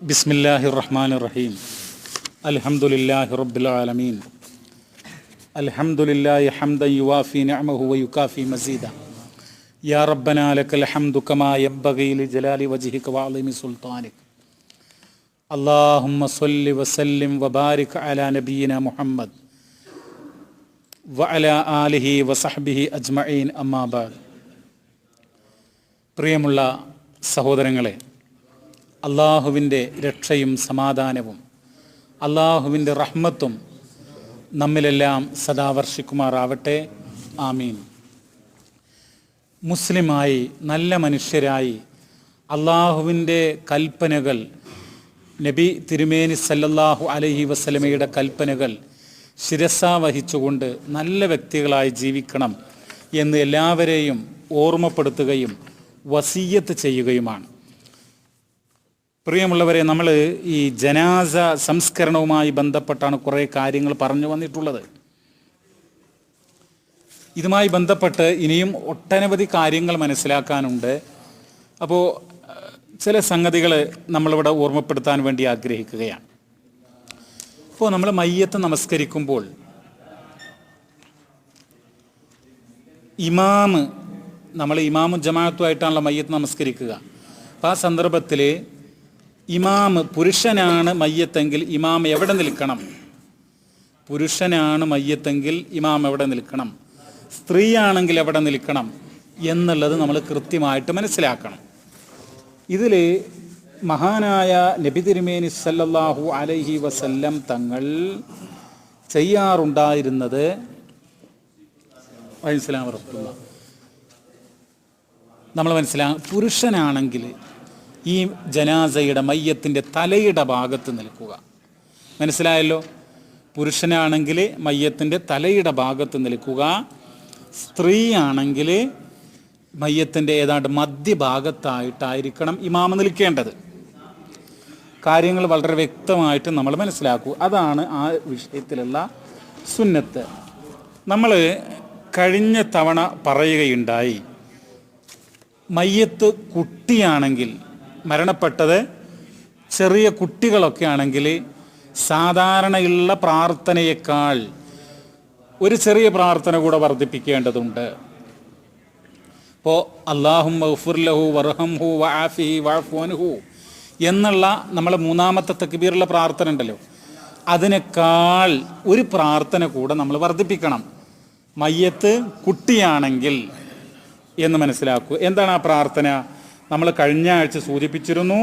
ബിസ്മില്ലാഹി റഹ്മാൻ റഹീം അൽഹംദുലില്ലാഹി റബ്ബിൽ ആലമീൻ അൽഹംദുലില്ലാഹി ഹംദൻ യുവാഫി നിഅമഹു വയുകാഫി മസീദ. യാ റബ്ബനാ ലക്കൽ ഹംദു കമാ യബ്ബഗി ലിജലാലി വജ്ഹിക വഅളീമി സുൽത്താനിക. അല്ലാഹുമ്മ സ്വല്ലി വസല്ലിം വബാരിക് അലാ നബിയനാ മുഹമ്മദ്. വഅല ആലിഹി വസഹ്ബിഹി അജ്മഈൻ അമ്മാബാദ് പ്രിയമുള്ള സഹോദരങ്ങളെ അള്ളാഹുവിന്റെ രക്ഷയും സമാധാനവും അള്ളാഹുവിന്റെ റഹ്മത്തും നമ്മിലെല്ലാം സദാ വർഷിക്കുമാറാവട്ടെ. ആമീൻ. മുസ്ലിമായി നല്ല മനുഷ്യരായി അള്ളാഹുവിന്റെ കൽപ്പനകൾ നബി തിരുമേനി സല്ലല്ലാഹു അലഹി വസല്ലമയുടെ കൽപ്പനകൾ ശിരസ വഹിച്ചുകൊണ്ട് നല്ല വ്യക്തികളായി ജീവിക്കണം എന്ന് എല്ലാവരെയും ഓർമ്മപ്പെടുത്തുകയും വസീയത്ത് ചെയ്യുകയുമാണ്. പ്രിയമുള്ളവരെ നമ്മൾ ഈ ജനാസ സംസ്കരണവുമായി ബന്ധപ്പെട്ടാണ് കുറേ കാര്യങ്ങൾ പറഞ്ഞു വന്നിട്ടുള്ളത്. ഇതുമായി ബന്ധപ്പെട്ട് ഇനിയും ഒട്ടനവധി കാര്യങ്ങൾ മനസ്സിലാക്കാനുണ്ട്. അപ്പോൾ ചില സംഗതികൾ നമ്മളിവിടെ ഓർമ്മപ്പെടുത്താൻ വേണ്ടി ആഗ്രഹിക്കുകയാണ്. അപ്പോൾ നമ്മൾ മയ്യത്ത് നമസ്കരിക്കുമ്പോൾ ഇമാമ് നമ്മൾ ഇമാമു ജമാഅത്തുമായിട്ടാണല്ലോ മയ്യത്ത് നമസ്കരിക്കുക. അപ്പോൾ ആ സന്ദർഭത്തിൽ ഇമാമ് പുരുഷനാണ് മയ്യത്തെങ്കിൽ ഇമാം എവിടെ നിൽക്കണം? പുരുഷനാണ് മയ്യത്തെങ്കിൽ ഇമാം എവിടെ നിൽക്കണം? സ്ത്രീയാണെങ്കിൽ എവിടെ നിൽക്കണം? എന്നുള്ളത് നമ്മൾ കൃത്യമായിട്ട് മനസ്സിലാക്കണം. ഇതിൽ മഹാനായ നബി തിരുമേനി സല്ലല്ലാഹു അലൈഹി വസല്ലം തങ്ങൾ ചെയ്യാറുണ്ടായിരുന്നത് നമ്മൾ മനസ്സിലാ പുരുഷനാണെങ്കിൽ ഈ ജനാസയുടെ മയ്യത്തിന്റെ തലയുടെ ഭാഗത്ത് നിൽക്കുക. മനസ്സിലായല്ലോ? പുരുഷനാണെങ്കിൽ മയ്യത്തിന്റെ തലയുടെ ഭാഗത്ത് നിൽക്കുക. സ്ത്രീയാണെങ്കിൽ മയ്യത്തിന്റെ ഏതാണ്ട് മധ്യഭാഗത്തായിട്ടായിരിക്കണം ഇമാമ നിൽക്കേണ്ടത്. കാര്യങ്ങൾ വളരെ വ്യക്തമായിട്ട് നമ്മൾ മനസ്സിലാക്കൂ. അതാണ് ആ വിഷയത്തിലുള്ള സുന്നത്ത്. നമ്മൾ കഴിഞ്ഞ തവണ പറയുകയുണ്ടായി മയ്യത്ത് കുട്ടിയാണെങ്കിൽ മരണപ്പെട്ടത് ചെറിയ കുട്ടികളൊക്കെ ആണെങ്കിൽ സാധാരണയുള്ള പ്രാർത്ഥനയേക്കാൾ ഒരു ചെറിയ പ്രാർത്ഥന കൂടെ വർദ്ധിപ്പിക്കേണ്ടതുണ്ട്. ഇപ്പോൾ അള്ളാഹും മഹ്ഫുർലഹു വർഹംഹു വാഫി വാഫോൻഹു എന്നുള്ള നമ്മളെ മൂന്നാമത്തെ തക്ബീറുള്ള പ്രാർത്ഥന ഉണ്ടല്ലോ. അതിനേക്കാൾ ഒരു പ്രാർത്ഥന കൂടെ നമ്മൾ വർദ്ധിപ്പിക്കണം. മയ്യത്ത് കുട്ടിയാണെങ്കിൽ എന്ന് മനസ്സിലാക്കൂ. എന്താണ് ആ പ്രാർത്ഥന? നമ്മൾ കഴിഞ്ഞ ആഴ്ച സൂചിപ്പിച്ചിരുന്നു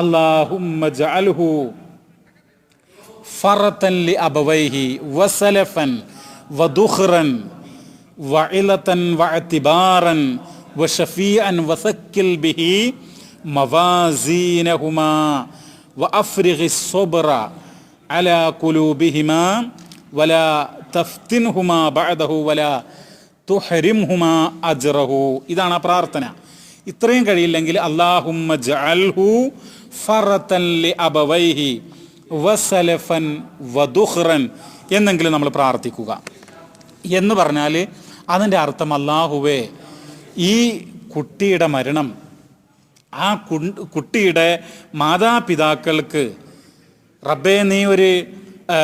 അള്ളാഹുമ്മ ജഅൽഹു ഫറത്തൻ ലി അബവൈഹി വസലഫൻ വദുഖ്റൻ വഇലതൻ വഅതിബാറൻ വശഫീഅൻ വസക്കിൽ ബിഹി മവാസീനഹുമാ വഅഫ്രിഗി الصبر على قلوبهما ولا تفتنهما بعده ولا തുഹരിംഹുമ അജ്റഹു ഇതാണ് ആ പ്രാർത്ഥന ഇത്രയും കഴിയില്ലെങ്കിൽ അള്ളാഹുമ്മ ജഅൽഹു ലി അബവൈഹി വസലഫൻ എന്നെങ്കിലും നമ്മൾ പ്രാർത്ഥിക്കുക. എന്ന് പറഞ്ഞാൽ അതിന്റെ അർത്ഥം അള്ളാഹുവേ ഈ കുട്ടിയുടെ മരണം ആ കുട്ടിയുടെ മാതാപിതാക്കൾക്ക് റബ്ബെ നീ ഒരു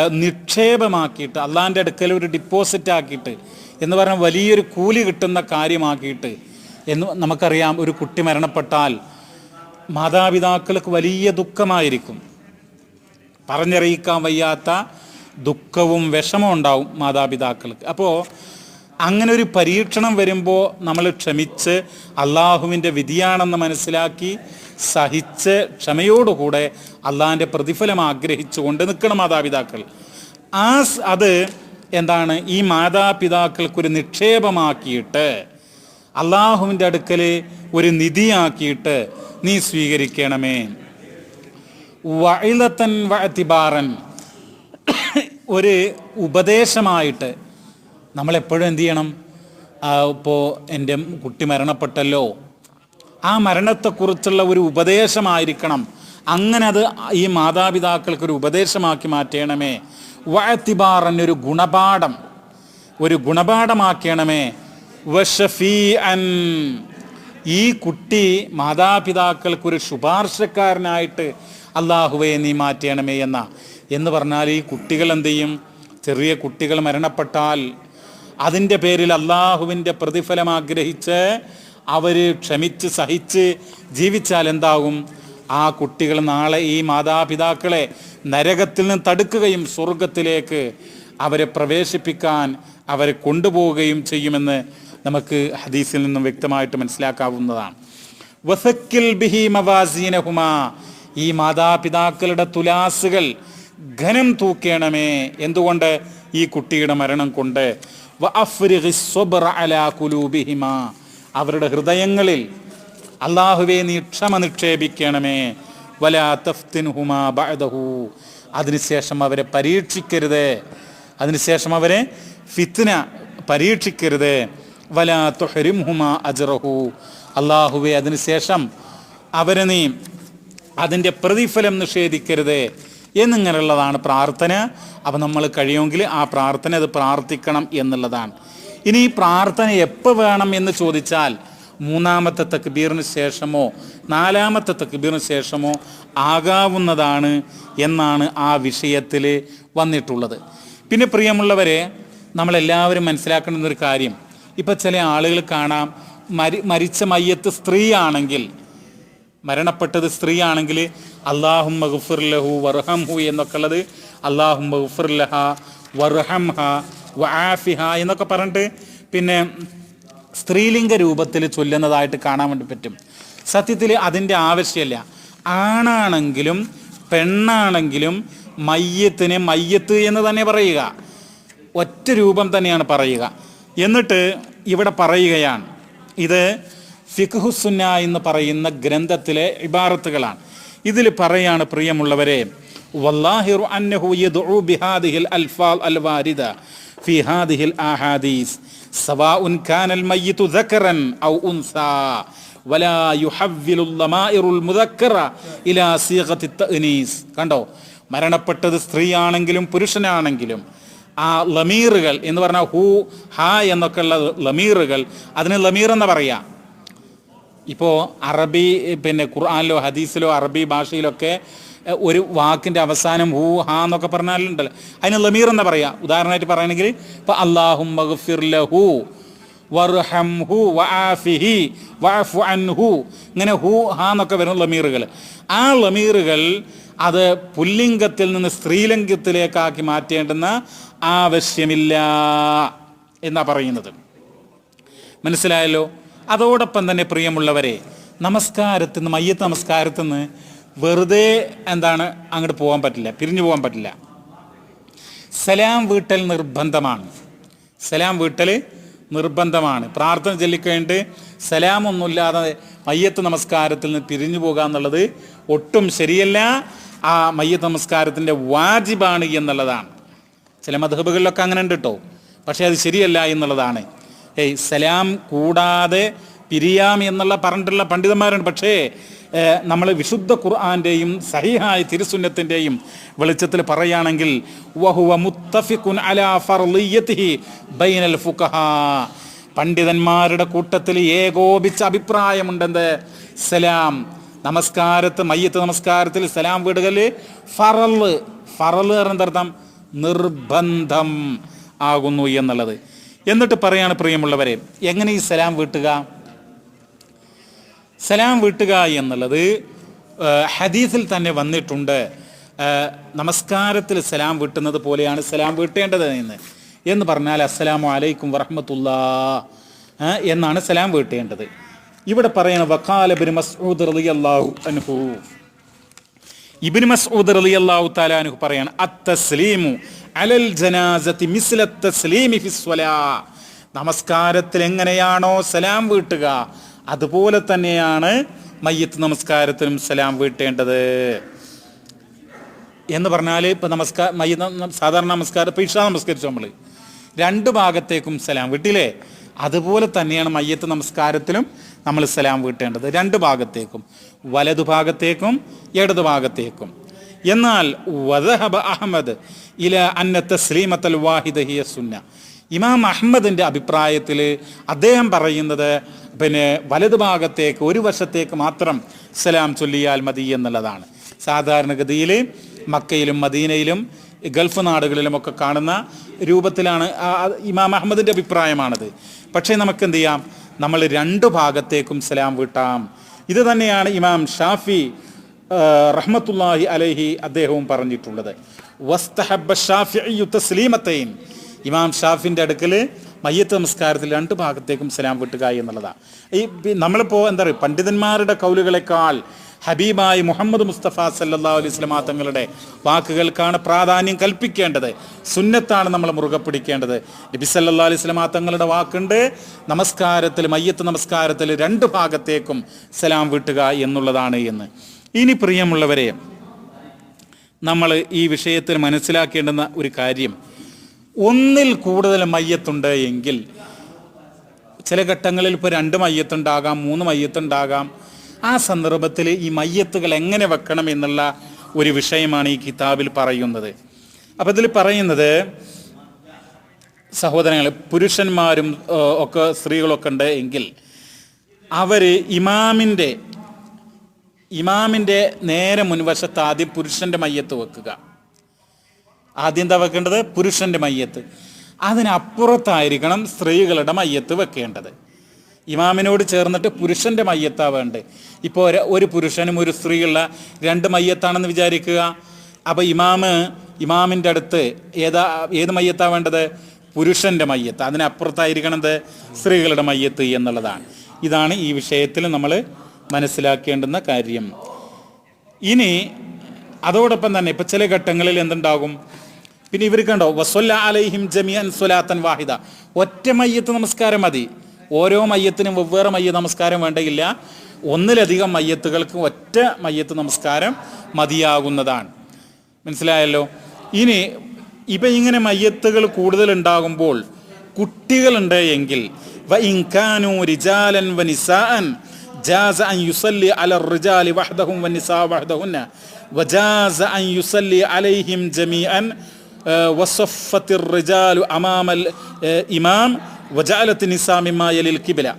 നിക്ഷേപമാക്കിയിട്ട് അള്ളാന്റെ അടുക്കൽ ഒരു ഡിപ്പോസിറ്റ് ആക്കിയിട്ട് എന്ന് പറഞ്ഞാൽ വലിയൊരു കൂലി കിട്ടുന്ന കാര്യമാക്കിയിട്ട് എന്ന് നമുക്കറിയാം ഒരു കുട്ടി മരണപ്പെട്ടാൽ മാതാപിതാക്കൾക്ക് വലിയ ദുഃഖമായിരിക്കും. പറഞ്ഞറിയിക്കാൻ വയ്യാത്ത ദുഃഖവും വിഷമവും ഉണ്ടാവും മാതാപിതാക്കൾക്ക്. അപ്പോൾ അങ്ങനെ ഒരു പരീക്ഷണം വരുമ്പോൾ നമ്മൾ ക്ഷമിച്ച് അള്ളാഹുവിന്റെ വിധിയാണെന്ന് മനസ്സിലാക്കി സഹിച്ച് ക്ഷമയോടുകൂടെ അള്ളാഹിന്റെ പ്രതിഫലം ആഗ്രഹിച്ചുകൊണ്ട് നിൽക്കണം മാതാപിതാക്കൾ. ആ അത് എന്താണ്? ഈ മാതാപിതാക്കൾക്കൊരു നിക്ഷേപമാക്കിയിട്ട് അള്ളാഹുവിന്റെ അടുക്കൽ ഒരു നിധിയാക്കിയിട്ട് നീ സ്വീകരിക്കണമേ. വൈലത്തൻ വഴത്തിബാറൻ ഒരു ഉപദേശമായിട്ട് നമ്മളെപ്പോഴും എന്തു ചെയ്യണം? ഇപ്പോൾ എന്റെ കുട്ടി മരണപ്പെട്ടല്ലോ. ആ മരണത്തെക്കുറിച്ചുള്ള ഒരു ഉപദേശമായിരിക്കണം. അങ്ങനെ അത് ഈ മാതാപിതാക്കൾക്കൊരു ഉപദേശമാക്കി മാറ്റണമേ. വഴത്തിബാറൻ ഒരു ഗുണപാഠം. ഒരു ഗുണപാഠമാക്കണമേ. വഷഫീ അൻ ഈ കുട്ടി മാതാപിതാക്കൾക്കൊരു ശുപാർശക്കാരനായിട്ട് അള്ളാഹുവെ നീ മാറ്റണമേ എന്ന. എന്ന് പറഞ്ഞാൽ ഈ കുട്ടികൾ എന്ത് ചെയ്യും? ചെറിയ കുട്ടികൾ മരണപ്പെട്ടാൽ അതിന്റെ പേരിൽ അള്ളാഹുവിന്റെ പ്രതിഫലം ആഗ്രഹിച്ച് അവർ ക്ഷമിച്ച് സഹിച്ച് ജീവിച്ചാൽ എന്താകും? ആ കുട്ടികൾ നാളെ ഈ മാതാപിതാക്കളെ നരകത്തിൽ നിന്ന് തടുക്കുകയും സ്വർഗത്തിലേക്ക് അവരെ പ്രവേശിപ്പിക്കാൻ അവരെ കൊണ്ടുപോവുകയും ചെയ്യുമെന്ന് നമുക്ക് ഹദീസിൽ നിന്നും വ്യക്തമായിട്ട് മനസ്സിലാക്കാവുന്നതാണ്. വസക്കിൽ ബിഹി മവാസീനഹുമാ. ഈ മാതാപിതാക്കളുടെ തുലാസുകൾ ഘനം തൂക്കേണമേ. എന്തുകൊണ്ട്? ഈ കുട്ടിയുടെ മരണം കൊണ്ട്. അവരുടെ ഹൃദയങ്ങളിൽ അള്ളാഹുവെ നീ ക്ഷമ നിക്ഷേപിക്കണമേ. വലാ ബഅദഹു. അതിനുശേഷം അവരെ പരീക്ഷിക്കരുത്. അതിനുശേഷം അവരെ ഫിത്ന പരീക്ഷിക്കരുത്. വലാ തുഹരിംഹുമ അജ്റഹു. അള്ളാഹുവെ അതിനുശേഷം അവരെ നീ അതിന്റെ പ്രതിഫലം നിഷേധിക്കരുത് എന്നിങ്ങനെയുള്ളതാണ് പ്രാർത്ഥന. അപ്പം നമ്മൾ കഴിയുമെങ്കിൽ ആ പ്രാർത്ഥന അത് പ്രാർത്ഥിക്കണം എന്നുള്ളതാണ്. ഇനി ഈ പ്രാർത്ഥന എപ്പോൾ വേണം എന്ന് ചോദിച്ചാൽ മൂന്നാമത്തെ തക്ബീറിന് ശേഷമോ നാലാമത്തെ തക്ബീറിന് ശേഷമോ ആകാവുന്നതാണ് എന്നാണ് ആ വിഷയത്തിൽ വന്നിട്ടുള്ളത്. പിന്നെ പ്രിയമുള്ളവരെ നമ്മളെല്ലാവരും മനസ്സിലാക്കേണ്ടുന്ന ഒരു കാര്യം. ഇപ്പം ചില ആളുകൾ കാണാം മരി മരിച്ച മയ്യത്ത് സ്ത്രീയാണെങ്കിൽ മരണപ്പെട്ടത് സ്ത്രീയാണെങ്കിൽ അള്ളാഹും വർഹം ഹു എന്നൊക്കെ ഉള്ളത് അള്ളാഹും വർഹം ഹ വആഫിഹ എന്നൊക്കെ പറഞ്ഞിട്ട് പിന്നെ സ്ത്രീലിംഗ രൂപത്തിൽ ചൊല്ലുന്നതായിട്ട് കാണാൻ വേണ്ടി പറ്റും. സത്യത്തിൽ അതിന്റെ ആവശ്യമില്ല. ആണാണെങ്കിലും പെണ്ണാണെങ്കിലും മയ്യത്തിന് മയ്യത്ത് എന്ന് തന്നെ പറയുക. ഒറ്റ രൂപം തന്നെയാണ് പറയുക. എന്നിട്ട് ഇവിടെ പറയുകയാണ്. ഇത് ഫിഖുസുന്ന എന്ന് പറയുന്ന ഗ്രന്ഥത്തിലെ ഇബാറത്തുകളാണ്. ഇതിൽ പറയാണ് പ്രിയമുള്ളവരെ ബിഹാദിഹിൽ അൽഫാൽ അൽവാരിദ കാനൽ മയ്യിതു ഔ വലാ യുഹവ്വിലുൽ ഇലാ തഅനീസ്. കണ്ടോ? മരണപ്പെട്ടത് സ്ത്രീയാണെങ്കിലും പുരുഷനാണെങ്കിലും ആ ലമീറുകൾ എന്ന് പറഞ്ഞാൽ ഹൂ ഹാ എന്നൊക്കെ ഉള്ള ലമീറുകൾ. അതിന് ലമീർ എന്ന് പറയാം? ഇപ്പോൾ അറബി പിന്നെ ഖുർആാനിലോ ഹദീസിലോ അറബി ഭാഷയിലൊക്കെ ഒരു വാക്കിന്റെ അവസാനം ഹൂ ഹാ എന്നൊക്കെ പറഞ്ഞാലുണ്ടല്ലോ. അതിന് ലമീർ എന്ന് പറയാം? ഉദാഹരണമായിട്ട് പറയുകയാണെങ്കിൽ ഇപ്പോൾ അള്ളാഹും മഗ്ഫിർ വർഹം ഹു വആഫിഹി വഅഫു അൻഹു. ഇങ്ങനെ ഹു ഹാ എന്നൊക്കെ വരുന്ന ലമീറുകൾ. ആ ലമീറുകൾ അത് പുല്ലിംഗത്തിൽ നിന്ന് സ്ത്രീലിംഗത്തിലേക്കാക്കി മാറ്റേണ്ടുന്ന ആവശ്യമില്ല എന്നാ പറയുന്നത്. മനസ്സിലായല്ലോ? അതോടൊപ്പം തന്നെ പ്രിയമുള്ളവരെ നമസ്കാരത്തിൽ നിന്ന് മയ്യത്ത് നമസ്കാരത്തിൽ നിന്ന് വെറുതെ എന്താണ് അങ്ങോട്ട് പോകാൻ പറ്റില്ല പിരിഞ്ഞു പോകാൻ പറ്റില്ല. സലാം വീട്ടൽ നിർബന്ധമാണ്. സലാം വീട്ടൽ നിർബന്ധമാണ്. പ്രാർത്ഥന ചൊല്ലിക്കഴിഞ്ഞിട്ട് സലാമൊന്നുമില്ലാതെ മയ്യത്ത് നമസ്കാരത്തിൽ നിന്ന് പിരിഞ്ഞു പോകുക എന്നുള്ളത് ഒട്ടും ശരിയല്ല. ആ മയ്യത്ത് നമസ്കാരത്തിന്റെ വാജിബാണ് എന്നുള്ളതാണ്. ചില മധുബുകളിലൊക്കെ അങ്ങനെ ഉണ്ട് കേട്ടോ. പക്ഷേ അത് ശരിയല്ല എന്നുള്ളതാണ്. ഏയ് സലാം കൂടാതെ പിരിയാം എന്നുള്ള പറഞ്ഞിട്ടുള്ള പണ്ഡിതന്മാരുണ്ട്. പക്ഷേ നമ്മൾ വിശുദ്ധ ഖുർആാന്റെയും സഹിഹായ തിരുസുന്നത്തിന്റെയും വെളിച്ചത്തിൽ പറയുകയാണെങ്കിൽ വഹുവ അലാ ബൈനൽ ഫുഖഹ. പണ്ഡിതന്മാരുടെ കൂട്ടത്തിൽ ഏകോപിച്ച അഭിപ്രായമുണ്ടെന്ത്? സലാം. നമസ്കാരത്ത് മയ്യത്ത് നമസ്കാരത്തിൽ സലാം വീടുകൾ ഫറൽ ഫറൽ എന്നർത്ഥം നിർബന്ധം ആകുന്നു എന്നുള്ളത്. എന്നിട്ട് പറയാണ് പ്രിയമുള്ളവരെ എങ്ങനെ ഈ സലാം വീട്ടുക? സലാം വീട്ടുക എന്നുള്ളത് ഹദീസിൽ തന്നെ വന്നിട്ടുണ്ട്. നമസ്കാരത്തിൽ സലാം വീട്ടുന്നത് പോലെയാണ് സലാം വീട്ടേണ്ടത് എന്ന്. എന്ന് പറഞ്ഞാൽ അസ്സലാമു അലൈക്കും വറഹമത്തുല്ലാ എന്നാണ് സലാം വീട്ടേണ്ടത്. ഇവിടെ പറയുന്ന വക്കാല ബിൻ മസ്ഊദ് റളിയല്ലാഹു അൻഹു. ഇബ്നു മസ്ഊദ് റളിയല്ലാഹു തആല അനുഹു പറയാണ് അത്തസ്ലീമു അലൽ ജനാസത്തി മിസ്ല തസ്ലീമി ഫിസ്വലാ. നമസ്കാരത്തിൽ എങ്ങനെയാണോ സലാം വീട്ടുക അതുപോലെ തന്നെയാണ് മയ്യത്ത് നമസ്കാരത്തിനും സലാം വീട്ടേണ്ടത്. എന്ന് പറഞ്ഞാൽ ഇപ്പം നമസ്കാരം മയ്യ സാധാരണ നമസ്കാരം ഇപ്പം ഇഷ നമസ്കരിച്ചു നമ്മൾ രണ്ട് ഭാഗത്തേക്കും സലാം വീട്ടില്ലേ അതുപോലെ തന്നെയാണ് മയ്യത്ത് നമസ്കാരത്തിലും നമ്മൾ സലാം വീട്ടേണ്ടത്. രണ്ട് ഭാഗത്തേക്കും. വലതു ഭാഗത്തേക്കും ഇടതു ഭാഗത്തേക്കും. എന്നാൽ വദഹബ അഹമ്മദ് ഇല അന്ന തസ്ലീമത്തൽ വാഹിദ ഹിയ സുന്ന. ഇമാം അഹമ്മദിന്റെ അഭിപ്രായത്തിൽ അദ്ദേഹം പറയുന്നത് പിന്നെ വലതു ഭാഗത്തേക്ക് ഒരു വശത്തേക്ക് മാത്രം സലാം ചൊല്ലിയാൽ മതി എന്നുള്ളതാണ്. സാധാരണഗതിയിൽ മക്കയിലും മദീനയിലും ഗൾഫ് നാടുകളിലുമൊക്കെ കാണുന്ന രൂപത്തിലാണ് ഇമാം അഹമ്മദിന്റെ അഭിപ്രായമാണത്. പക്ഷേ നമുക്ക് എന്ത് ചെയ്യാം? നമ്മൾ രണ്ട് ഭാഗത്തേക്കും സലാം വീട്ടാം. ഇത് തന്നെയാണ് ഇമാം ഷാഫി റഹ്മത്തുല്ലാഹി അലഹി അദ്ദേഹവും പറഞ്ഞിട്ടുള്ളത്. വസ്തഹബ്ബ ഷാഫി തസ്ലീമത്തൈൻ. ഇമാം ഷാഫിന്റെ അടുക്കൽ മയ്യത്ത് നമസ്കാരത്തിൽ രണ്ട് ഭാഗത്തേക്കും സലാം വിട്ടുക എന്നുള്ളതാണ്. ഈ നമ്മളിപ്പോൾ എന്താ പറയുക പണ്ഡിതന്മാരുടെ കൗലുകളെക്കാൾ ഹബീബായി മുഹമ്മദ് മുസ്തഫ സല്ലാ അലൈഹി വസല്ലമ തങ്ങളുടെ വാക്കുകൾക്കാണ് പ്രാധാന്യം കൽപ്പിക്കേണ്ടത്. സുന്നത്താണ് നമ്മൾ മുറുകെ പിടിക്കേണ്ടത്. നബി സല്ലാ അലൈഹി വസല്ലമ തങ്ങളുടെ വാക്കുണ്ട് നമസ്കാരത്തിൽ മയ്യത്ത് നമസ്കാരത്തിൽ രണ്ട് ഭാഗത്തേക്കും സലാം വിട്ടുക എന്നുള്ളതാണ് എന്ന്. ഇനി പ്രിയമുള്ളവരെ നമ്മൾ ഈ വിഷയത്തിൽ മനസ്സിലാക്കേണ്ടുന്ന ഒരു കാര്യം ഒന്നിൽ കൂടുതൽ മയ്യത്തുണ്ട് എങ്കിൽ ചില ഘട്ടങ്ങളിൽ ഇപ്പോൾ രണ്ട് മയ്യത്തുണ്ടാകാം മൂന്ന് മയ്യത്തുണ്ടാകാം. ആ സന്ദർഭത്തിൽ ഈ മയ്യത്തുകൾ എങ്ങനെ വെക്കണം എന്നുള്ള ഒരു വിഷയമാണ് ഈ കിതാബിൽ പറയുന്നത്. അപ്പം ഇതിൽ പറയുന്നത് സഹോദരങ്ങൾ പുരുഷന്മാരും ഒക്കെ സ്ത്രീകളൊക്കെ ഉണ്ട് എങ്കിൽ അവർ ഇമാമിന്റെ ഇമാമിന്റെ നേരെ മുൻവശത്ത് ആദ്യം പുരുഷന്റെ മയ്യത്ത് വെക്കുക. ആദ്യം എന്താ വെക്കേണ്ടത്? പുരുഷന്റെ മയ്യത്ത്. അതിനപ്പുറത്തായിരിക്കണം സ്ത്രീകളുടെ മയ്യത്ത് വെക്കേണ്ടത്. ഇമാമിനോട് ചേർന്നിട്ട് പുരുഷന്റെ മയ്യത്താ വേണ്ടത്. ഇപ്പോൾ ഒരു പുരുഷനും ഒരു സ്ത്രീയുള്ള രണ്ട് മയ്യത്താണെന്ന് വിചാരിക്കുക. അപ്പോൾ ഇമാമ് ഇമാമിന്റെ അടുത്ത് ഏതാ ഏത് മയ്യത്താ വേണ്ടത്? പുരുഷന്റെ മയ്യത്ത്. അതിനപ്പുറത്തായിരിക്കണത് സ്ത്രീകളുടെ മയ്യത്ത് എന്നുള്ളതാണ്. ഇതാണ് ഈ വിഷയത്തിൽ നമ്മൾ മനസ്സിലാക്കേണ്ടുന്ന കാര്യം. ഇനി അതോടൊപ്പം തന്നെ ഇപ്പം ചില ഘട്ടങ്ങളിൽ എന്തുണ്ടാകും? പിന്നെ ഇവർ കണ്ടോ? വസ്വല്ല അലൈഹിം ജമിയൻ സുലാത്തൻ വാഹിദ. ഒറ്റ മയ്യത്ത് നമസ്കാരം മതി. ഓരോ മയ്യത്തിനും വെവ്വേറെ മയ്യ നമസ്കാരം വേണ്ടയില്ല. ഒന്നിലധികം മയ്യത്തുകൾക്ക് ഒറ്റ മയ്യത്ത് നമസ്കാരം മതിയാകുന്നതാണ്. മനസ്സിലായല്ലോ? ഇനി ഇപ്പം ഇങ്ങനെ മയ്യത്തുകൾ കൂടുതൽ ഉണ്ടാകുമ്പോൾ കുട്ടികളുണ്ട് എങ്കിൽ വ വസഫത്തിർ റിജാലു അമാമൽ ഇമാം വജാലത്ത് നിസാമിമായലിൽ കിബില.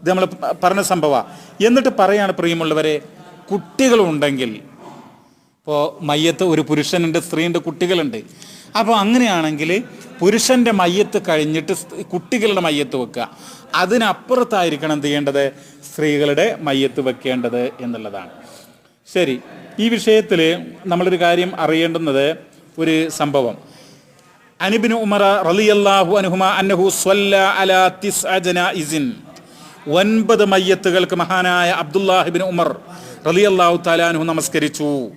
ഇത് നമ്മൾ പറഞ്ഞ സംഭവ. എന്നിട്ട് പറയാണ് പ്രിയമുള്ളവരെ കുട്ടികളുണ്ടെങ്കിൽ ഇപ്പോൾ മയ്യത്ത് ഒരു പുരുഷനുണ്ട് സ്ത്രീയുണ്ട് കുട്ടികളുണ്ട്. അപ്പോൾ അങ്ങനെയാണെങ്കിൽ പുരുഷന്റെ മയ്യത്ത് കഴിഞ്ഞിട്ട് കുട്ടികളുടെ മയ്യത്ത് വെക്കുക. അതിനപ്പുറത്തായിരിക്കണം എന്ത് ചെയ്യേണ്ടത്? സ്ത്രീകളുടെ മയ്യത്ത് വെക്കേണ്ടത് എന്നുള്ളതാണ്. ശരി ഈ വിഷയത്തിൽ നമ്മളൊരു കാര്യം അറിയേണ്ടുന്നത് ഒരു സംഭവം. അനിബിൻ ഉമർ റലിയല്ലാഹു അനുഹുമ അന്നഹു സ്വല്ല അല തിസ് അജന ഇസിൻ ഒൻപത് മയ്യത്തുകൾക്ക് മഹാനായ അബ്ദുല്ലാഹിബിൻ ഉമർ റലിയല്ലാഹു താലാനുഹു നമസ്കരിച്ചു.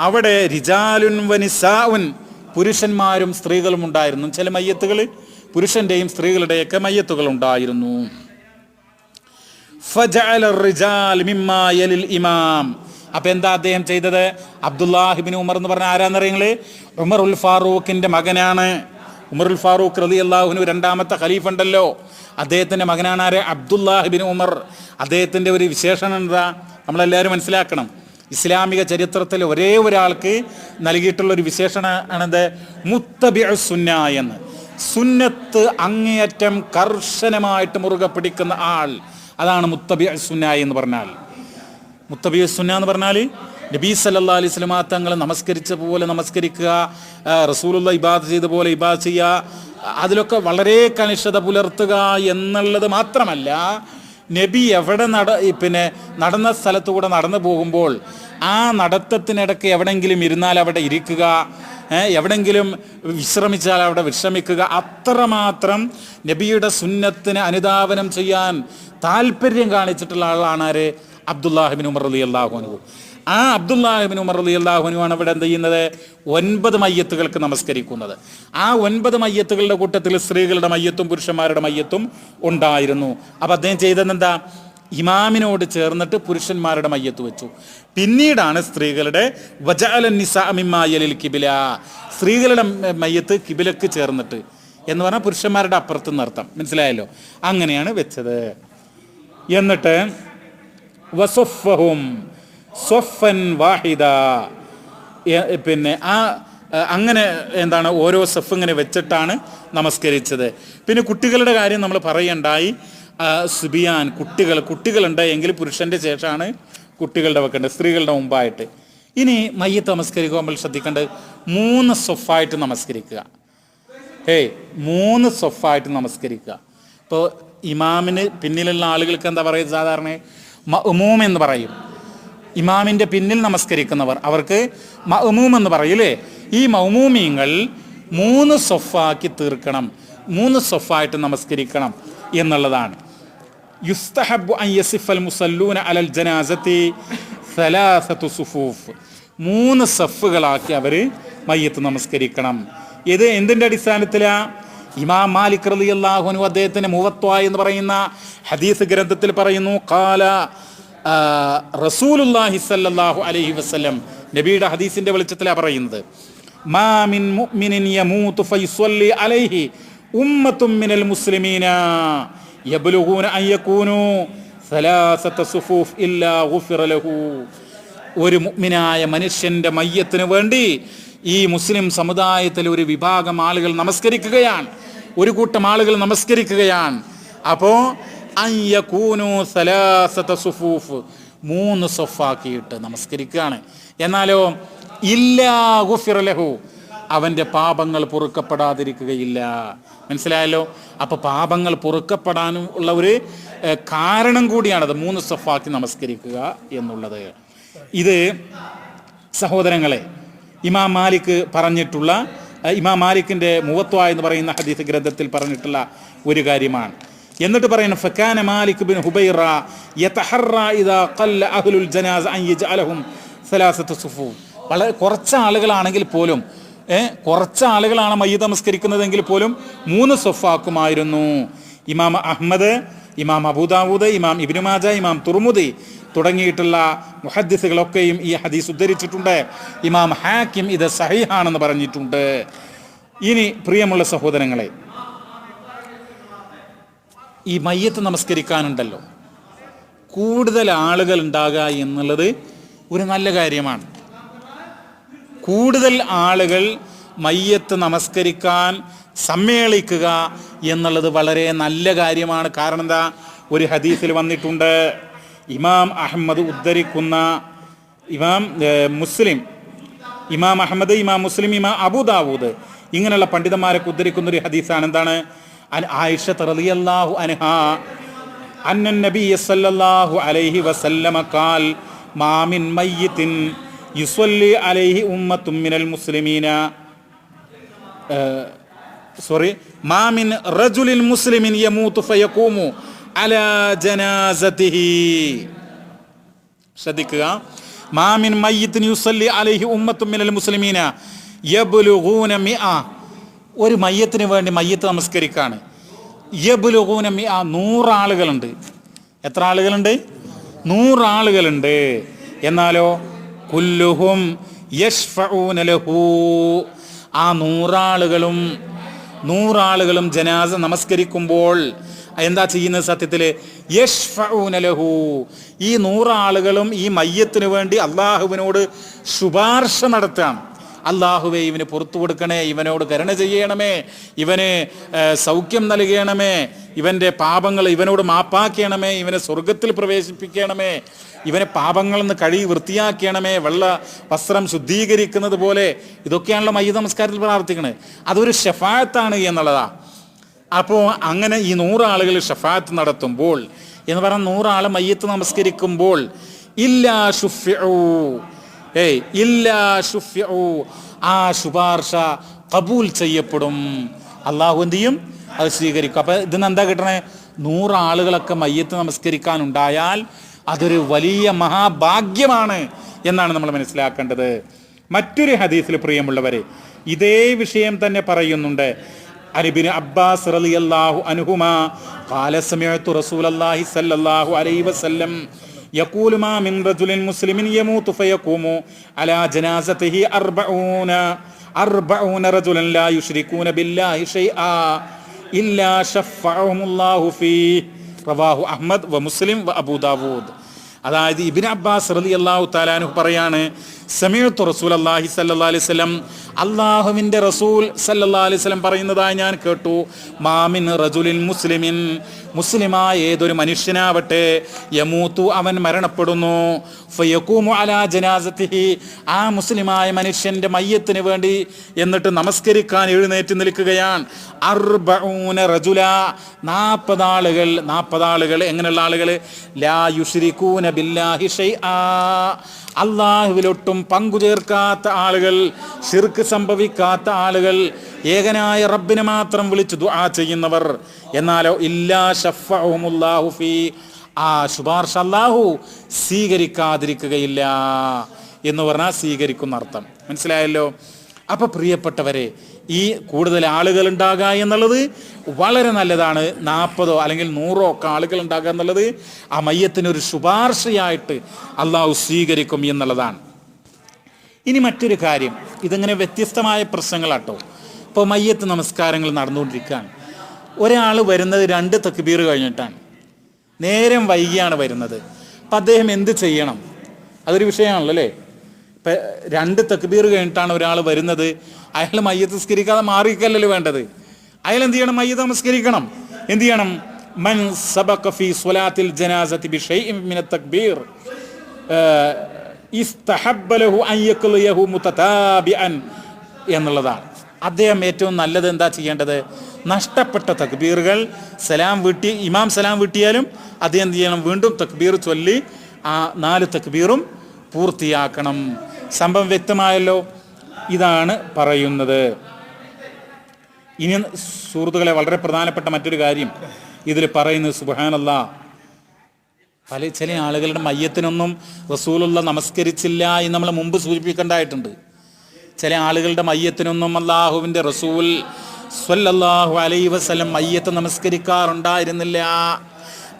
അവിടെ റിജാലുൻ വനിസാവുൻ പുരുഷന്മാരും സ്ത്രീകളും ഉണ്ടായിരുന്നു. ചില മയ്യത്തുകൾ പുരുഷന്റെയും സ്ത്രീകളുടെയൊക്കെ മയ്യത്തുകൾ ഉണ്ടായിരുന്നു. ഫജഅല യലിൽ ഇമാം. അപ്പൊ എന്താ അദ്ദേഹം ചെയ്തത്? അബ്ദുല്ലാഹിബിൻ ഉമർ എന്ന് പറഞ്ഞ ആരാന്നറിയങ്ങൾ ഉമർ ഉൽ ഫാറൂഖിന്റെ മകനാണ്. ഉമർ ഉൽ ഫാറൂഖ് റതി അള്ളാഹുവിന് രണ്ടാമത്തെ ഖലീഫ് ഉണ്ടല്ലോ. അദ്ദേഹത്തിന്റെ മകനാണ് ആരെ? അബ്ദുല്ലാഹിബിൻ ഉമർ. അദ്ദേഹത്തിന്റെ ഒരു വിശേഷണം എന്താ? നമ്മളെല്ലാവരും മനസ്സിലാക്കണം. ഇസ്ലാമിക ചരിത്രത്തിൽ ഒരേ ഒരാൾക്ക് നൽകിയിട്ടുള്ള ഒരു വിശേഷണ ആണത് മുത്തബി സുന്ന എന്ന്. സുന്നത്ത് അങ്ങേയറ്റം കർശനമായിട്ട് മുറുകെ പിടിക്കുന്ന ആൾ. അതാണ് മുത്തബി സുന്ന എന്ന് പറഞ്ഞാൽ. മുത്തബി സുന്ന എന്ന് പറഞ്ഞാൽ നബീ സല്ലാ അലൈഹി സ്വലമാ തങ്ങൾ നമസ്കരിച്ച പോലെ നമസ്കരിക്കുക റസൂലുള്ള ഇബാദ് ചെയ്ത പോലെ ഇബാദ് ചെയ്യുക അതിലൊക്കെ വളരെ കനിഷ്ഠത പുലർത്തുക എന്നുള്ളത് മാത്രമല്ല നബി എവിടെ നട പിന്നെ നടന്ന സ്ഥലത്തുകൂടെ നടന്നു പോകുമ്പോൾ ആ നടത്തത്തിനിടയ്ക്ക് എവിടെങ്കിലും ഇരുന്നാൽ അവിടെ ഇരിക്കുക എവിടെങ്കിലും വിശ്രമിച്ചാൽ അവിടെ വിശ്രമിക്കുക അത്രമാത്രം നബിയുടെ സുന്നത്തിന് അനുധാവനം ചെയ്യാൻ താല്പര്യം കാണിച്ചിട്ടുള്ള ആളാണ് ആര്? അബ്ദുല്ലാഹിബിൻ ഉമർ അലി അള്ളാഹുനു ആ അബ്ദുല്ലാഹിബിൻ ഉമർ അലി അള്ളാഹുനുവാണ് ഇവിടെ എന്ത് ചെയ്യുന്നത്? ഒൻപത് മയ്യത്തുകൾക്ക് നമസ്കരിക്കുന്നത്. ആ ഒൻപത് മയ്യത്തുകളുടെ കൂട്ടത്തിൽ സ്ത്രീകളുടെ മയ്യത്തും പുരുഷന്മാരുടെ മയ്യത്തും ഉണ്ടായിരുന്നു. അപ്പം അദ്ദേഹം ചെയ്തതെന്താ? ഇമാമിനോട് ചേർന്നിട്ട് പുരുഷന്മാരുടെ മയ്യത്ത് വെച്ചു. പിന്നീടാണ് സ്ത്രീകളുടെ നിസാമിമായലിൽ കിബില. സ്ത്രീകളുടെ മയ്യത്ത് കിബിലക്ക് ചേർന്നിട്ട് എന്ന് പറഞ്ഞാൽ പുരുഷന്മാരുടെ അപ്പുറത്ത് നിർത്തം മനസ്സിലായല്ലോ? അങ്ങനെയാണ് വെച്ചത്. എന്നിട്ട് സ്വഫൻ വാഹിദ. പിന്നെ ആ അങ്ങനെ എന്താണ് ഓരോ സഫ് ഇങ്ങനെ വെച്ചിട്ടാണ് നമസ്കരിച്ചത്. പിന്നെ കുട്ടികളുടെ കാര്യം നമ്മൾ പറയണ്ടായി. സുബിയാൻ കുട്ടികൾ കുട്ടികളുണ്ട് എങ്കിൽ പുരുഷന്റെ ശേഷമാണ് കുട്ടികളുടെ വെക്കേണ്ടത് സ്ത്രീകളുടെ മുമ്പായിട്ട്. ഇനി മയ്യത്ത് നമസ്കരിക്കുമ്പോൾ ശ്രദ്ധിക്കേണ്ടത് മൂന്ന് സൊഫായിട്ട് നമസ്കരിക്കുക. ഏയ് മൂന്ന് സൊഫായിട്ട് നമസ്കരിക്കുക. ഇപ്പോൾ ഇമാമിന് പിന്നിലുള്ള ആളുകൾക്ക് എന്താ പറയുക സാധാരണ? മഅ്മൂം എന്ന് പറയും. ഇമാമിന്റെ പിന്നിൽ നമസ്കരിക്കുന്നവർ അവർക്ക് മഅ്മൂം എന്ന് പറയൂലേ ഈ മൗമൂമിങ്ങൾ മൂന്ന് സൊഫാക്കി തീർക്കണം മൂന്ന് സൊഫായിട്ട് നമസ്കരിക്കണം എന്നുള്ളതാണ്. യുസ്തഹബ് അൻ യസിഫൽ മുസല്ലൂന അലൽ ജനാസത്തി സലാസത്തു സുഫൂഫ്. മൂന്ന് സഫുകളാക്കി അവർ മയ്യത്ത് നമസ്കരിക്കണം. ഇത് എന്തിന്റെ അടിസ്ഥാനത്തിലാ? ഇമാം മാലിക് റലി അള്ളാഹുനു അദ്ദേഹത്തിന് മൂവത്വ എന്ന് പറയുന്ന ഹദീസ് ഗ്രന്ഥത്തിൽ പറയുന്നു കാല റസൂലുല്ലാഹി സല്ലല്ലാഹു അലൈഹി വസല്ലം. നബിയുടെ ഹദീസിന്റെ വെളിച്ചത്തിലാണ് പറയുന്നത് മാ മിൻ മുഅ്മിനിൻ യമൂതു ഫൈസ്വല്ലി അലൈഹി ഉമ്മത്തും മിനൽ മുസ്ലിമീന യബ്ലുഗൂന അൻ യകൂനു സലാസത സുഫൂഫ് ഇല്ലാ ഗുഫിറ ലഹു. ഒരു മുഅ്മിനായ മനുഷ്യന്റെ മയ്യത്തിന് വേണ്ടി ഈ മുസ്ലിം സമുദായത്തിൽ ഒരു വിഭാഗം ആളുകൾ നമസ്കരിക്കുകയാണ്. ഒരു കൂട്ടം ആളുകൾ നമസ്കരിക്കുകയാണ്. അപ്പോ സുഫൂഫ് മൂന്ന് സൊഫാക്കിയിട്ട് നമസ്കരിക്കുകയാണ്. എന്നാലോ ഇല്ലാ ഗുഫിറലഹു അവന്റെ പാപങ്ങൾ പൊറുക്കപ്പെടാതിരിക്കുകയില്ല. മനസ്സിലായല്ലോ? അപ്പൊ പാപങ്ങൾ പൊറുക്കപ്പെടാനും ഉള്ള ഒരു കാരണം കൂടിയാണത് മൂന്ന് സഫാക്കി നമസ്കരിക്കുക എന്നുള്ളത്. ഇത് സഹോദരങ്ങളെ ഇമാം മാലിക് പറഞ്ഞിട്ടുള്ള ഇമാം മാലിക്കിന്റെ മുഖത്വ എന്ന് പറയുന്ന ഹദീസ് ഗ്രന്ഥത്തിൽ പറഞ്ഞിട്ടുള്ള ഒരു കാര്യമാണ്. എന്നിട്ട് പറയുന്ന ഫക്കാന മാലിക് ബിൻ ഹുബൈറ യതഹറ ഇദാ ഖല്ല അഹ്ലുൽ ജനാസ അൻ യജ്അലഹും സലാസത്ത് സുഫു വളരെ കുറച്ച് ആളുകളാണെങ്കിൽ പോലും കുറച്ച് ആളുകളാണ് മയ്യ നമസ്കരിക്കുന്നതെങ്കിൽ പോലും മൂന്ന് സൊഫാക്കുമായിരുന്നു. ഇമാം അഹമ്മദ് ഇമാം അബൂദാവൂദ് ഇമാം ഇബിനുമാജ ഇമാം തുർമുദി തുടങ്ങിയിട്ടുള്ള മുഹദ്ദിസുകളൊക്കെയും ഈ ഹദീസ് ഉദ്ധരിച്ചിട്ടുണ്ട്. ഇമാം ഹാക്കിം ഇത് സഹിഹാണെന്ന് പറഞ്ഞിട്ടുണ്ട്. ഇനി പ്രിയമുള്ള സഹോദരങ്ങളെ ഈ മയ്യത്ത് നമസ്കരിക്കാനുണ്ടല്ലോ. കൂടുതൽ ആളുകൾ ഉണ്ടാകുക എന്നുള്ളത് ഒരു നല്ല കാര്യമാണ്. കൂടുതൽ ആളുകൾ മയ്യത്ത് നമസ്കരിക്കാൻ സമ്മേളിക്കുക എന്നുള്ളത് വളരെ നല്ല കാര്യമാണ്. കാരണം എന്താ? ഒരു ഹദീസിൽ വന്നിട്ടുണ്ട്. ഇമാം അഹമ്മദ് ഉദ്ധരിക്കുന്ന ഇമാം മുസ്ലിം ഇമാം അഹമ്മദ് ഇമാം മുസ്ലിം ഇമാം അബുദാവൂദ് ഇങ്ങനെയുള്ള പണ്ഡിതന്മാരൊക്കെ ഉദ്ധരിക്കുന്ന ഒരു ഹദീസാണ് എന്താണ്? ആയിഷ റളിയല്ലാഹു അൻഹ അന്നൻ നബി സല്ലല്ലാഹു അലൈഹി വസല്ലമ ഖാൽ മാമിൻ മയ്യിത്തിൻ യുസ്വല്ലി അലൈഹി ഉമ്മത്തും മിനൽ മുസ്ലിമീന സോറി മാമിൻ റജുലിൻ മുസ്ലിമിൻ യമൂതു ഫയഖൂമു അലാ ശ്രദ്ധിക്കുക. മാമിൻ അലൈഹി മുസ്ലിമീന മിഅ. ഒരു മയ്യത്തിന് വേണ്ടി മയ്യത്ത് നമസ്കരിക്കാണ്. യബ്ലുഗൂന മിഅ നൂറാളുകളുണ്ട് എത്ര ആളുകളുണ്ട്? നൂറാളുകളുണ്ട് എന്നാലോ? കുല്ലുഹും യഷ്ഫഊന ലഹു. ആ നൂറാളുകളും നൂറാളുകളും ജനാസ നമസ്കരിക്കുമ്പോൾ എന്താ ചെയ്യുന്നത് സത്യത്തിൽ യഷ്ഫഊന ലഹു. ഈ നൂറാളുകളും ഈ മയ്യത്തിന് വേണ്ടി അള്ളാഹുവിനോട് ശുപാർശ നടത്താം അള്ളാഹുവെ ഇവന് പുറത്തു കൊടുക്കണേ ഇവനോട് കരുണ ചെയ്യണമേ ഇവന് സൗഖ്യം നൽകണമേ ഇവന്റെ പാപങ്ങൾ ഇവനോട് മാപ്പാക്കണമേ ഇവനെ സ്വർഗത്തിൽ പ്രവേശിപ്പിക്കണമേ ഇവനെ പാപങ്ങളിൽ നിന്ന് കഴി വൃത്തിയാക്കണമേ വെള്ള വസ്ത്രം ശുദ്ധീകരിക്കുന്നത് പോലെ. ഇതൊക്കെയാണല്ലോ മയ്യ നമസ്കാരത്തിൽ പ്രാർത്ഥിക്കണേ അതൊരു ഷെഫായത്താണ് എന്നുള്ളതാ. അപ്പോൾ അങ്ങനെ ഈ നൂറാളുകൾ ഷഫാത്ത് നടത്തുമ്പോൾ എന്ന് പറഞ്ഞാൽ നൂറാൾ മയ്യത്ത് നമസ്കരിക്കുമ്പോൾ ഇല്ലാ ഷുഫ്യൂ ഏയ് ഇല്ലാ ഷുഫ്യൂ ആ ശുപാർശ കബൂൽ ചെയ്യപ്പെടും. അള്ളാഹു എന്ത് ചെയ്യും? അത് സ്വീകരിക്കും. അപ്പൊ ഇതിന് എന്താ കിട്ടണേ? നൂറാളുകളൊക്കെ മയ്യത്ത് നമസ്കരിക്കാനുണ്ടായാൽ അതൊരു വലിയ മഹാഭാഗ്യമാണ് എന്നാണ് നമ്മൾ മനസ്സിലാക്കേണ്ടത്. മറ്റൊരു ഹദീസിൽ പ്രിയമുള്ളവരെ ഇതേ വിഷയം തന്നെ പറയുന്നുണ്ട്. അലിബിൻ അബ്ബാസ് റളിയല്ലാഹു അൻഹുമാ ഖാല സമിഅതു റസൂലല്ലാഹി സ്വല്ലല്ലാഹു അലൈഹി വസല്ലം يقول ما من رجل مسلم يموت فيقوم على جنازته أربعون أربعون رجلا لا يشركون بالله شيئا إلا شفعهم الله فيه رواه أحمد ومسلم وأبو داود അതായത് ഇബിൻ അബ്ബാസ് റലി അള്ളാഹു താലാനു പറയാണ് സമീഅത്തു റസൂൽ അള്ളാഹി സല്ലാ അലൈഹി സ്വലം അള്ളാഹുവിന്റെ റസൂൽ സല്ലാ അലൈഹി സ്വലം പറയുന്നതായി ഞാൻ കേട്ടു. മാമിൻ റജുലിൻ മുസ്ലിമിൻ മുസ്ലിമായ ഏതൊരു മനുഷ്യനാവട്ടെ യമൂത്തു അവൻ മരണപ്പെടുന്നു. അലാ ജനാസത്തിഹി ആ മുസ്ലിമായ മനുഷ്യന്റെ മയ്യത്തിന് വേണ്ടി എന്നിട്ട് നമസ്കരിക്കാൻ എഴുന്നേറ്റ് നിൽക്കുകയാണ്. അർബഊന റജുല നാൽപ്പത് ആളുകൾ നാൽപ്പത് ആളുകൾ എങ്ങനെയുള്ള ആളുകൾ ലാ ബില്ലാഹി ഷൈആ. അള്ളാഹുവിലൊട്ടും പങ്കുചേർക്കാത്ത ആളുകൾ ശിർക്ക് സംഭവിക്കാത്ത ആളുകൾ ഏകനായ റബ്ബിനെ മാത്രം വിളിച്ച് ദുആ ചെയ്യുന്നവർ. എന്നാലോ ഇല്ലാ ഷഫഅഹുമുല്ലാഹു ഫീ ആ ശുപാർശ അല്ലാഹു സ്വീകരിക്കാതിരിക്കുകയില്ല എന്ന് പറഞ്ഞാൽ സ്വീകരിക്കുന്ന അർത്ഥം. മനസ്സിലായല്ലോ? അപ്പൊ പ്രിയപ്പെട്ടവരെ ഈ കൂടുതൽ ആളുകൾ ഉണ്ടാകുക എന്നുള്ളത് വളരെ നല്ലതാണ്. നാൽപ്പതോ അല്ലെങ്കിൽ നൂറോ ഒക്കെ ആളുകൾ ഉണ്ടാകുക എന്നുള്ളത് ആ മയ്യത്തിനൊരു ശുപാർശയായിട്ട് അള്ളാഹു സ്വീകരിക്കും എന്നുള്ളതാണ്. ഇനി മറ്റൊരു കാര്യം. ഇതിങ്ങനെ വ്യത്യസ്തമായ പ്രശ്നങ്ങളാട്ടോ. ഇപ്പോൾ മയ്യത്ത് നമസ്കാരങ്ങൾ നടന്നുകൊണ്ടിരിക്കുകയാണ്. ഒരാൾ വരുന്നത് രണ്ട് തക്ബീർ കഴിഞ്ഞിട്ടാണ്. നേരം വൈകിയാണ് വരുന്നത്. അപ്പം അദ്ദേഹം എന്ത് ചെയ്യണം? അതൊരു വിഷയമാണല്ലോ അല്ലേ? രണ്ട് തക്ബീർ കഴിഞ്ഞിട്ടാണ് ഒരാൾ വരുന്നത്. അയാൾ മയ്യത്ത് സ്കരിക്കാതെ മാറിക്കല്ലല്ലോ വേണ്ടത്. അയാൾ എന്ത് ചെയ്യണം? മയ്യത്ത് നമസ്കരിക്കണം. എന്ത് ചെയ്യണം? മൻ സബഖ സ്വലാത്തിൽ ജനാസത്തി മിന തക്ബീർ. ഇസ്തഹബ്ബ ലഹു അൻ എന്നുള്ളതാണ്. അദ്ദേഹം ഏറ്റവും നല്ലത് എന്താ ചെയ്യേണ്ടത്? നഷ്ടപ്പെട്ട തക്ബീറുകൾ സലാം വീട്ടി ഇമാം സലാം വീട്ടിയാലും അദ്ദേഹം എന്ത് ചെയ്യണം? വീണ്ടും തക്ബീർ ചൊല്ലി ആ നാല് തക്ബീറും പൂർത്തിയാക്കണം. സംഭവം വ്യക്തമായല്ലോ ഇതാണ് പറയുന്നത്. ഇനി സുഹൃത്തുക്കളെ വളരെ പ്രധാനപ്പെട്ട മറ്റൊരു കാര്യം. ഇതിൽ പറയുന്നത് സുബാനല്ല പല ചില ആളുകളുടെ മയ്യത്തിനൊന്നും റസൂലുള്ള നമസ്കരിച്ചില്ല എന്ന് നമ്മൾ മുമ്പ് സൂചിപ്പിക്കേണ്ടതായിട്ടുണ്ട്. ചില ആളുകളുടെ മയ്യത്തിനൊന്നും അള്ളാഹുവിന്റെ റസൂൽ സ്വല്ലല്ലാഹു അലൈ വസ്ലം മയ്യത്ത് നമസ്കരിക്കാറുണ്ടായിരുന്നില്ല.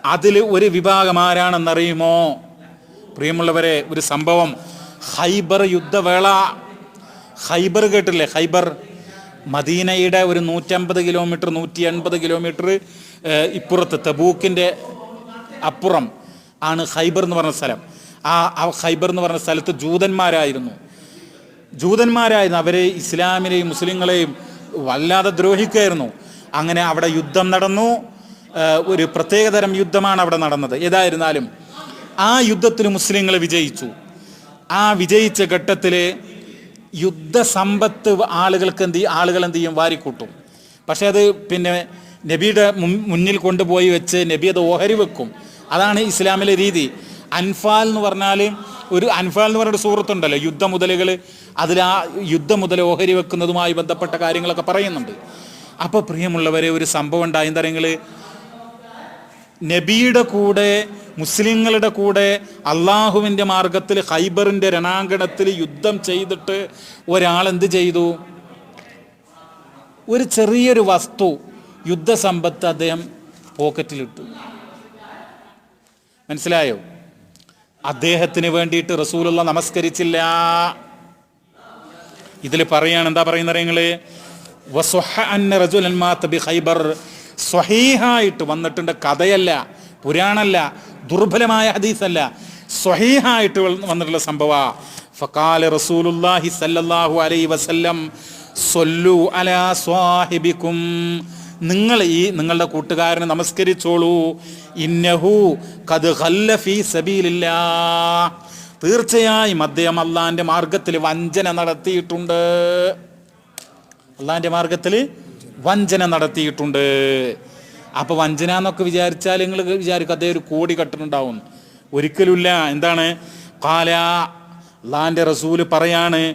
അതിൽ ഒരു വിഭാഗം ആരാണെന്നറിയുമോ? പ്രിയമുള്ളവരെ ഒരു സംഭവം ഹൈബർ യുദ്ധവേള. ഹൈബർ കേട്ടില്ലേ? ഹൈബർ മദീനയുടെ ഒരു നൂറ്റമ്പത് കിലോമീറ്റർ നൂറ്റി എൺപത് കിലോമീറ്റർ ഇപ്പുറത്ത് തബൂക്കിന്റെ അപ്പുറം ആണ് ഹൈബർ എന്ന് പറഞ്ഞ സ്ഥലം. ആ ഹൈബർ എന്ന് പറഞ്ഞ സ്ഥലത്ത് ജൂതന്മാരായിരുന്നു. ജൂതന്മാരായിരുന്നു. അവരെ ഇസ്ലാമിനെയും മുസ്ലിങ്ങളെയും വല്ലാതെ ദ്രോഹിക്കുകയായിരുന്നു. അങ്ങനെ അവിടെ യുദ്ധം നടന്നു. ഒരു പ്രത്യേകതരം യുദ്ധമാണ് അവിടെ നടന്നത്. ഏതായിരുന്നാലും ആ യുദ്ധത്തിൽ മുസ്ലിങ്ങൾ വിജയിച്ചു. ആ വിജയിച്ച ഘട്ടത്തിൽ യുദ്ധസമ്പത്ത് ആളുകൾക്ക് എന്ത് ആളുകൾ എന്ത് ചെയ്യും? വാരിക്കൂട്ടും. പക്ഷെ അത് പിന്നെ നബിയുടെ മുന്നിൽ കൊണ്ടുപോയി വെച്ച് നബി അത് ഓഹരി വെക്കും. അതാണ് ഇസ്ലാമിലെ രീതി. അൻഫാൽ എന്ന് പറഞ്ഞാൽ ഒരു അൻഫാൽ എന്ന് പറഞ്ഞൊരു സുഹൃത്തുണ്ടല്ലോ. യുദ്ധ മുതലുകൾ അതിൽ ആ യുദ്ധ മുതൽ ഓഹരി വെക്കുന്നതുമായി ബന്ധപ്പെട്ട കാര്യങ്ങളൊക്കെ പറയുന്നുണ്ട്. അപ്പോൾ പ്രിയമുള്ളവരെ ഒരു സംഭവം ഉണ്ടായി എന്താ നബിയുടെ കൂടെ മുസ്ലിങ്ങളുടെ കൂടെ അള്ളാഹുവിന്റെ മാർഗത്തിൽ ഹൈബറിന്റെ രണാങ്കണത്തിൽ യുദ്ധം ചെയ്തിട്ട് ഒരാൾ എന്ത് ചെയ്തു? ഒരു ചെറിയൊരു വസ്തു യുദ്ധസമ്പത്ത് അദ്ദേഹം പോക്കറ്റിലിട്ടു. മനസ്സിലായോ? അദ്ദേഹത്തിന് വേണ്ടിയിട്ട് റസൂലുള്ള നമസ്കരിച്ചില്ല. ഇതിൽ പറയാണ് എന്താ പറയുന്നത് നിങ്ങൾ ഹൈബർ സ്വഹീഹായിട്ട് വന്നിട്ടുണ്ട് കഥയല്ല പുരാണല്ല. ദുർബലമായ ഹദീസല്ല. സ്വഹീഹായിട്ട് വന്നിട്ടുള്ള സംഭവ. ഫക്കാല റസൂലുല്ലാഹി സല്ലല്ലാഹു അലൈഹി വസല്ലം സൊല്ലു അലാ സ്വാഹിബിക്കും. നിങ്ങൾ ഈ നിങ്ങളുടെ കൂട്ടുകാരനെ നമസ്കരിച്ചോളൂ. ഇന്നഹു കത് ഫീ സബീലില്ലാ. തീർച്ചയായും അദ്ദേഹം അള്ളാന്റെ മാർഗത്തിൽ വഞ്ചന നടത്തിയിട്ടുണ്ട്. അള്ളാന്റെ മാർഗത്തിൽ വഞ്ചന നടത്തിയിട്ടുണ്ട്. അപ്പൊ വഞ്ചന എന്നൊക്കെ വിചാരിച്ചാൽ നിങ്ങൾ വിചാരിക്കും അദ്ദേഹം ഒരു കോടി കട്ടുന്നുണ്ടാവും ഒരിക്കലുമില്ല. എന്താണ്? കാല അള്ളാന്റെ റസൂൽ പറയാണ്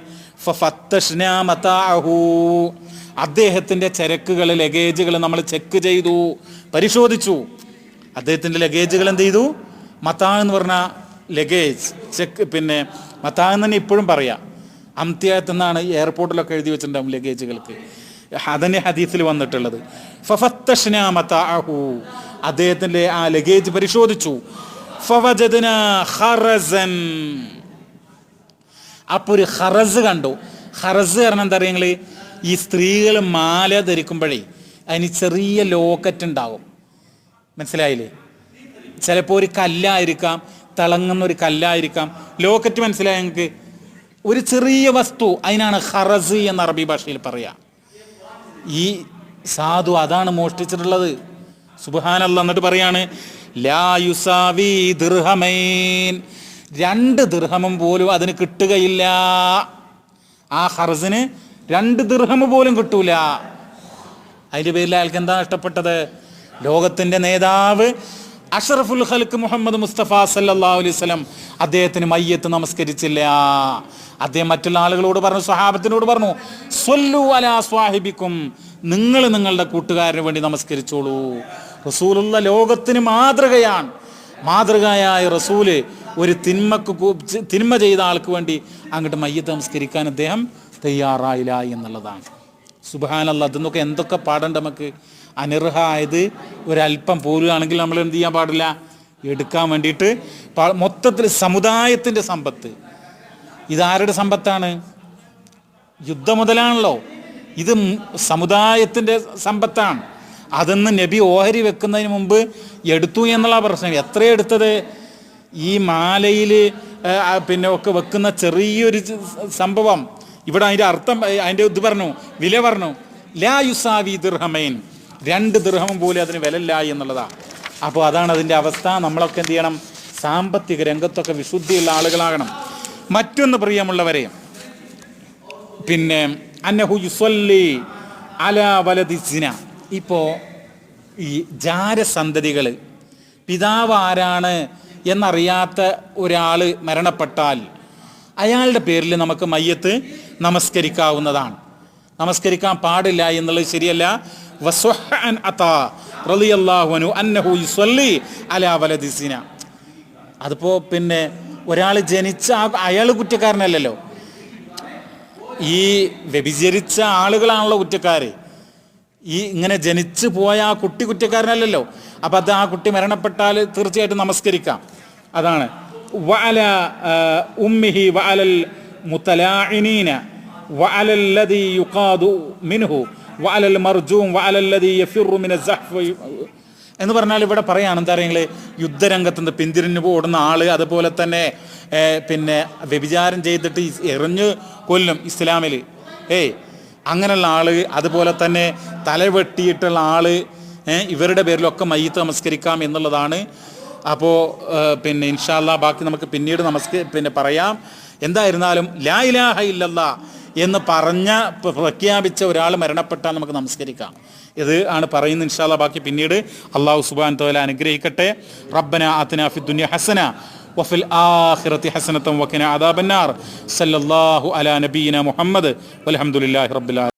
അദ്ദേഹത്തിന്റെ ചരക്കുകൾ ലഗേജുകൾ നമ്മൾ ചെക്ക് ചെയ്തു പരിശോധിച്ചു. അദ്ദേഹത്തിന്റെ ലഗേജുകൾ എന്ത് ചെയ്തു? മത്താ എന്ന് പറഞ്ഞ ലഗേജ് ചെക്ക് പിന്നെ മത്താ എന്ന് തന്നെ ഇപ്പോഴും പറയാം. അംത്യാത്ത് എന്നാണ് എയർപോർട്ടിലൊക്കെ എഴുതി വെച്ചിട്ടുണ്ടാവും ലഗേജുകൾക്ക്. അതന്നെ ഹദീസിൽ വന്നിട്ടുള്ളത്. അദ്ദേഹത്തിന്റെ ആ ലഗേജ് പരിശോധിച്ചു. അപ്പൊ ഒരു ഹറസ് കണ്ടു. ഹറസ് കാരണം എന്താ പറയുക നിങ്ങൾ? ഈ സ്ത്രീകൾ മാല ധരിക്കുമ്പോഴേ അതിന് ചെറിയ ലോക്കറ്റ് ഉണ്ടാവും. മനസ്സിലായില്ലേ? ചിലപ്പോൾ ഒരു കല്ലായിരിക്കാം തിളങ്ങുന്ന ഒരു കല്ലായിരിക്കാം. ലോക്കറ്റ് മനസ്സിലായ ഞങ്ങൾക്ക് ഒരു ചെറിയ വസ്തു അതിനാണ് ഹറസ് എന്ന അറബി ഭാഷയിൽ പറയാം. ഈ സാധു അതാണ് മോഷ്ടിച്ചിട്ടുള്ളത്. സുബാനല്ല എന്നിട്ട് പറയാണ് ലാ യുസാവി ദിർഹമൈൻ. രണ്ട് ദീർഹമം പോലും അതിന് കിട്ടുകയില്ല. ആ ഹർസിന് രണ്ട് ദീർഹമ പോലും കിട്ടൂല. അതിന്റെ പേരിൽ അയാൾക്ക് എന്താ ഇഷ്ടപ്പെട്ടത്? ലോകത്തിന്റെ നേതാവ് അഷറഫുൽ ഖൽക്ക് മുഹമ്മദ് മുസ്തഫ സല്ലാ അലൈഹി വസല്ലം അദ്ദേഹത്തിന് മയ്യത്ത് നമസ്കരിച്ചില്ല. അദ്ദേഹം മറ്റുള്ള ആളുകളോട് പറഞ്ഞു സ്വഹാബത്തിനോട് പറഞ്ഞു സ്വല്ലു അലാ സ്വാഹിബിക്കും നിങ്ങൾ നിങ്ങളുടെ കൂട്ടുകാരന് വേണ്ടി നമസ്കരിച്ചോളൂ. റസൂലുള്ള ലോകത്തിന് മാതൃകയാണ്. മാതൃകയായ റസൂൽ ഒരു തിന്മക്ക് തിന്മ ചെയ്ത ആൾക്ക് വേണ്ടി അങ്ങോട്ട് മയ്യത്ത് നമസ്കരിക്കാൻ അദ്ദേഹം തയ്യാറായില്ല എന്നുള്ളതാണ്. സുബാനല്ല അതിന്നൊക്കെ എന്തൊക്കെ പാടണ്ട നമുക്ക്? അനിർഹായത് ഒരല്പം പോരുകയാണെങ്കിൽ നമ്മൾ എന്ത് ചെയ്യാൻ പാടില്ല? എടുക്കാൻ വേണ്ടിയിട്ട് മൊത്തത്തിൽ സമുദായത്തിന്റെ സമ്പത്ത്. ഇതാരുടെ സമ്പത്താണ്? യുദ്ധം മുതലാണല്ലോ. ഇത് സമുദായത്തിന്റെ സമ്പത്താണ്. അതെന്ന് നബി ഓഹരി വെക്കുന്നതിന് മുമ്പ് എടുത്തു എന്നുള്ള പ്രശ്നം. എത്ര എടുത്തത്? ഈ മാലയിൽ പിന്നെ ഒക്കെ വെക്കുന്ന ചെറിയൊരു സംഭവം. ഇവിടെ അതിന്റെ അർത്ഥം അതിന്റെ ഇത് പറഞ്ഞു വില പറഞ്ഞു. ലാ യുസാവി ദിർഹമൈൻ. രണ്ട് ദൃഹമം പോലും അതിന് വിലയില്ല എന്നുള്ളതാണ്. അപ്പോൾ അതാണ് അതിന്റെ അവസ്ഥ. നമ്മളൊക്കെ എന്ത് ചെയ്യണം? സാമ്പത്തിക രംഗത്തൊക്കെ വിശുദ്ധിയുള്ള ആളുകളാകണം. മറ്റൊന്ന് പ്രിയമുള്ളവരെ പിന്നെ അന്നഹു അല വലതി സിന. ഇപ്പോൾ ഈ ജാരസന്തതികൾ പിതാവ് ആരാണ് എന്നറിയാത്ത ഒരാൾ മരണപ്പെട്ടാൽ അയാളുടെ പേരിൽ നമുക്ക് മയ്യത്ത് നമസ്കരിക്കാവുന്നതാണ്. നമസ്കരിക്കാൻ പാടില്ല എന്നുള്ളത് ശരിയല്ല. അതിപ്പോ പിന്നെ ഒരാൾ ജനിച്ച അയാൾ കുറ്റക്കാരനല്ലല്ലോ. ഈ വ്യഭിചരിച്ച ആളുകളാണല്ലോ കുറ്റക്കാര്. ഈ ഇങ്ങനെ ജനിച്ചു പോയ ആ കുട്ടി കുറ്റക്കാരനല്ലല്ലോ. അപ്പം അത് ആ കുട്ടി മരണപ്പെട്ടാൽ തീർച്ചയായിട്ടും നമസ്കരിക്കാം. അതാണ്. വഅല ഉമ്മിഹി വഅലൽ യുഖാദു മിൻഹു. വഅലൽ മർജൂം യഫിറു എന്ന് പറഞ്ഞാൽ ഇവിടെ പറയാണ് എന്താ പറയുക യുദ്ധരംഗത്ത് നിന്ന് പിന്തിരിഞ്ഞു ഓടുന്ന ആൾ അതുപോലെ തന്നെ പിന്നെ വ്യഭിചാരം ചെയ്തിട്ട് എറിഞ്ഞ് എറിഞ്ഞു കൊല്ലും ഇസ്ലാമിൽ ഏയ് അങ്ങനെയുള്ള ആൾ അതുപോലെ തന്നെ തലവെട്ടിയിട്ടുള്ള ആൾ ഇവരുടെ പേരിലൊക്കെ മയ്യത്ത് നമസ്കരിക്കാം എന്നുള്ളതാണ്. അപ്പോൾ പിന്നെ ഇൻഷാല്ല ബാക്കി നമുക്ക് പിന്നീട് നമസ്ക പിന്നെ പറയാം. എന്തായിരുന്നാലും ലാ ഇലാഹ ഇല്ലല്ല എന്ന് പറഞ്ഞ പ്ര- പ്രഖ്യാപിച്ച ഒരാൾ മരണപ്പെട്ടാൽ നമുക്ക് നമസ്കരിക്കാം ഇത് ആണ് പറയുന്നത് ഇൻഷാല്ല ബാക്കി പിന്നീട് അള്ളാഹു സുബാൻ തോല അനുഗ്രഹിക്കട്ടെ റബ്ബന ആത്തിന ഫി ദുനിയ ഹസന وفي الآخرة حسنة وقنا عذاب النار صلى الله على نبينا محمد والحمد لله رب العالمين